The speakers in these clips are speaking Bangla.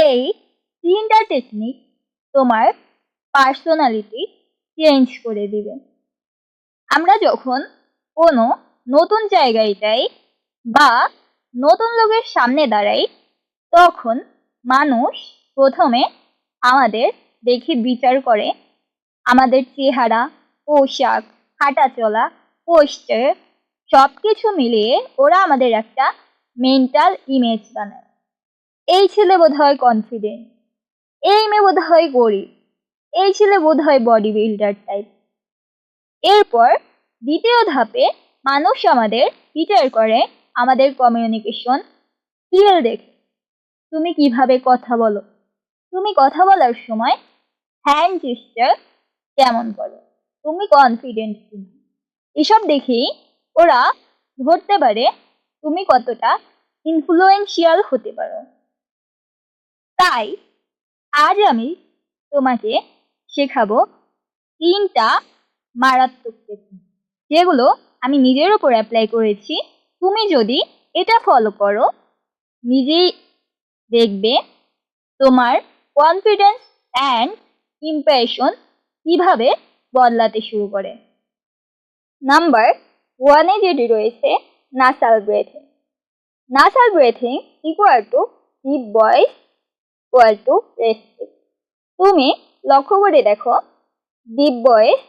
এই তিনটা টেকনিক তোমার পার্সোনালিটি চেঞ্জ করে দিবে। আমরা যখন কোনো নতুন জায়গায় যাই বা নতুন লোকের সামনে দাঁড়াই, তখন মানুষ প্রথমে আমাদের দেখে বিচার করে আমাদের চেহারা, পোশাক, হাঁটা চলা পোস্টার সব কিছু মিলিয়ে ওরা আমাদের একটা মেন্টাল ইমেজ বানায়। এই ছেলে বোধ হয় কনফিডেন্ট এই মেয়ে বোধ হয় গরিব, এই ছেলে বোধ হয় বডি বিল্ডার টাইপ এরপর দ্বিতীয় ধাপে মানুষ আমাদের বিচার করে আমাদের কমিউনিকেশন স্কিল দেখে। তুমি কীভাবে কথা বলো? তুমি কথা বলার সময় হ্যান্ড জেস্টার কেমন করো? তুমি কনফিডেন্ট কিনা? এসব দেখেই ওরা ধরতে পারে তুমি কতটা ইনফ্লুয়েন্সিয়াল হতে পারো। তাই আজ আমি তোমাকে শেখাবো তিনটা মারাত্মক টেকনিক যেগুলো আমি নিজের ওপর অ্যাপ্লাই করেছি। তুমি যদি এটা ফলো করো, নিজেই দেখবে তোমার কনফিডেন্স অ্যান্ড ইমপ্রেশন কীভাবে বদলাতে শুরু করে। নাম্বার ওয়ানে যেটি রয়েছে nasal breathing nasal breathing equal to deep voice equal to restrict তুমি লক্ষ্য করে দেখো ভয়েস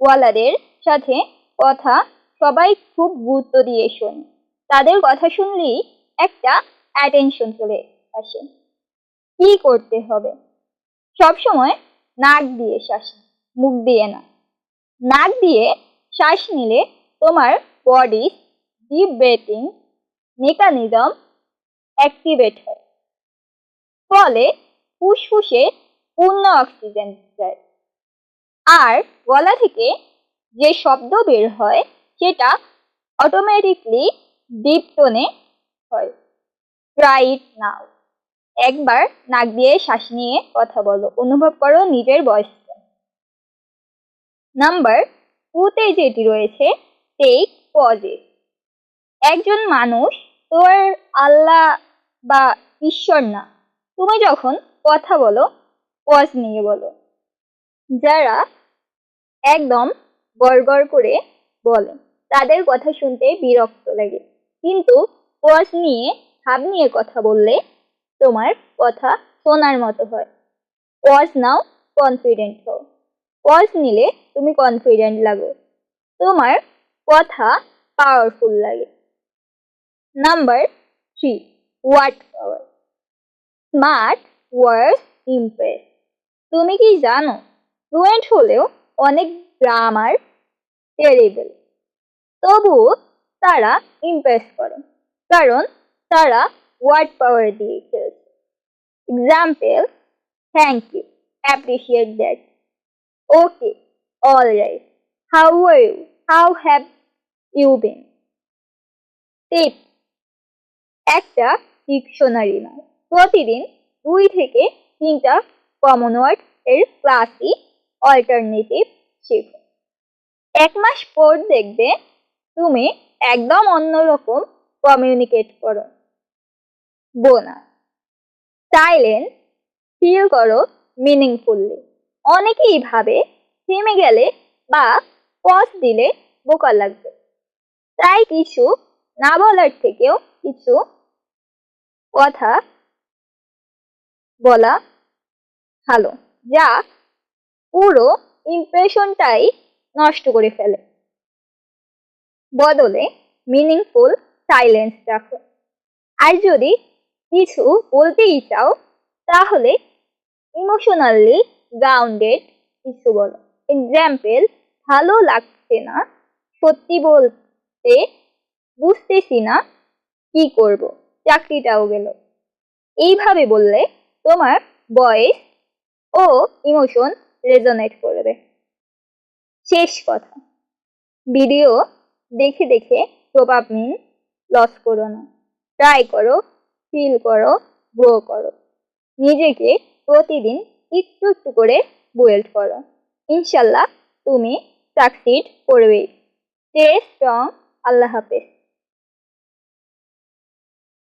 ওয়ালাদের সাথে কথা সবাই খুব গুরুত্ব দিয়ে শোনে। তাদের কথা শুনলেই একটা অ্যাটেনশন চলে আসে। কি করতে হবে? সবসময় নাক দিয়ে শ্বাস মুখ দিয়ে না। নাক দিয়ে শ্বাস নিলে তোমার body deep breathing mechanism activate হয়। ফলে ফুসফুসে পূর্ণ অক্সিজেন যায়। আর গলা থেকে যে শব্দ বের হয়, সেটা অটোমেটিকলি ডিপ টোনে হয়। ট্রাই ইট নাও একবার নাক দিয়ে শ্বাস নিয়ে কথা বলো, অনুভব করো নিজের বয়স নাম্বার টুতে যেটি রয়েছে টেক পজেস একজন মানুষ তোর আল্লাহ বা ঈশ্বর না তুমি যখন কথা বলো পজ নিয়ে বলো। যারা একদম গড়গড় করে বলে, তাদের কথা শুনতে বিরক্ত লাগে। কিন্তু পজ নিয়ে, ভাব নিয়ে কথা বললে তোমার কথা শোনার মতো হয়। পজ নাও কনফিডেন্ট হও। পজ নিলে তুমি কনফিডেন্ট লাগো। তোমার কথা পাওয়ারফুল লাগে। Number three word power smart word impress তুমি কি জানো, ফ্লুয়েন্ট হলেও অনেক গ্রামার টেরিবল। তবুও তারা ইমপ্রেস করে, কারণ তারা ওয়ার্ড পাওয়ার দিয়ে খেলছে। Example thank you appreciate that okay all right how are you how have you been tip একটা ডিকশনারি নয় প্রতিদিন দুই থেকে তিনটা কমন ওয়ার্ড এর ক্লাসই অল্টারনেটিভ শেখো। এক মাস পর দেখবে তুমি একদম অন্যরকম কমিউনিকেট করো। বোনাস সাইলেন্ট ফিল করো মিনিংফুললি অনেকেই ভাবে থেমে গেলে বা পজ দিলে বোকা লাগবে। তাই কিছু না বলার থেকেও কিছু কথা বলা ভালো, যা পুরো ইমপ্রেশনটাই নষ্ট করে ফেলে। বদলে মিনিংফুল সাইলেন্স রাখো। আর যদি কিছু বলতেই চাও, তাহলে ইমোশনালি গ্রাউন্ডেড কিছু বলো। এক্সাম্পল ভালো লাগছে না, সত্যি বলতে বুঝতেছি না, কি করব? চাকরিটাও গেল। এইভাবে বললে তোমার বয়েস ও ইমোশন রেজনেট করবে। শেষ কথা। ভিডিও দেখে দেখে প্রভাব ডোপামিন লস করো না। ট্রাই করো ফিল করো গ্রো করো। নিজেকে প্রতিদিন একটু একটু করে বুয়েল্ড করো। ইনশাল্লাহ তুমি সাকসিড করবেই। স্টে স্ট্রং আল্লাহ হাফেজ।